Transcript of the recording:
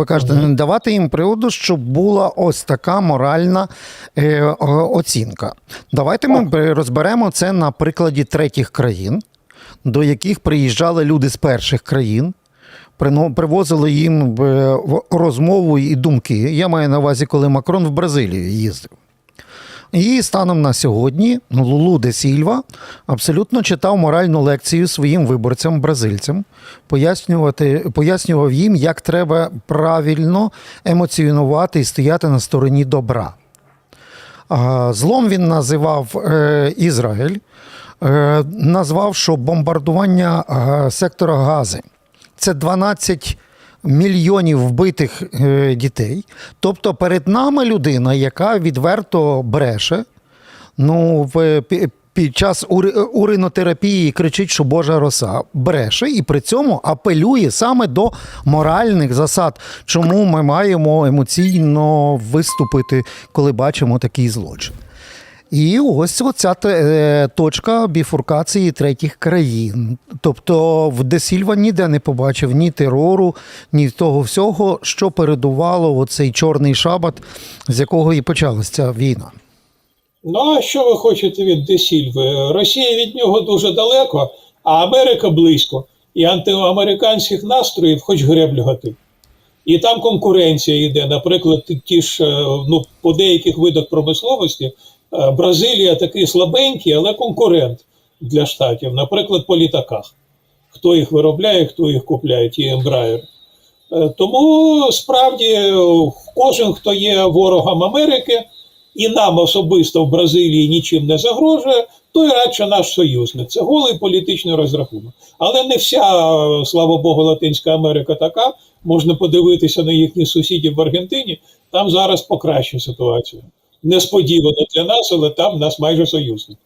Ви кажете, не давати їм приводу, щоб була ось така моральна е, оцінка. Давайте ми розберемо це на прикладі третіх країн, до яких приїжджали люди з перших країн, привозили їм е, розмову і думки. Я маю на увазі, коли Макрон в Бразилію їздив. І станом на сьогодні Лулу де Сільва абсолютно читав моральну лекцію своїм виборцям, бразильцям, пояснювати, пояснював їм, як треба правильно емоціонувати і стояти на стороні добра. Злом він називав е, Ізраїль, е, назвав, що бомбардування е, сектора Гази це 12 мільйонів вбитих е, дітей. Тобто перед нами людина, яка відверто бреше, ну, в, під час ури- уринотерапії кричить, що Божа роса бреше, і при цьому апелює саме до моральних засад, чому ми маємо емоційно виступити, коли бачимо такий злочин. І ось оця е, точка біфуркації третіх країн. Тобто в Десільва ніде не побачив ні терору, ні того всього, що передувало оцей чорний шабат, з якого і почалася ця війна. Ну, а що ви хочете від Десільви? Росія від нього дуже далеко, а Америка близько. І антиамериканських настроїв хоч греблю гати. І там конкуренція йде. Наприклад, ті ж е, ну, по деяких видах промисловості Бразилія такий слабенький, але конкурент для штатів, наприклад, по літаках. Хто їх виробляє, хто їх купляє, ті Embraer. Е, Тому справді е, кожен, хто є ворогом Америки, і нам особисто в Бразилії нічим не загрожує, той радше наш союзник. Це голий політичний розрахунок. Але не вся, е, слава Богу, Латинська Америка така. Можна подивитися на їхніх сусідів в Аргентині. Там зараз покращує ситуацію. Несподівано для нас, але там нас майже союзник.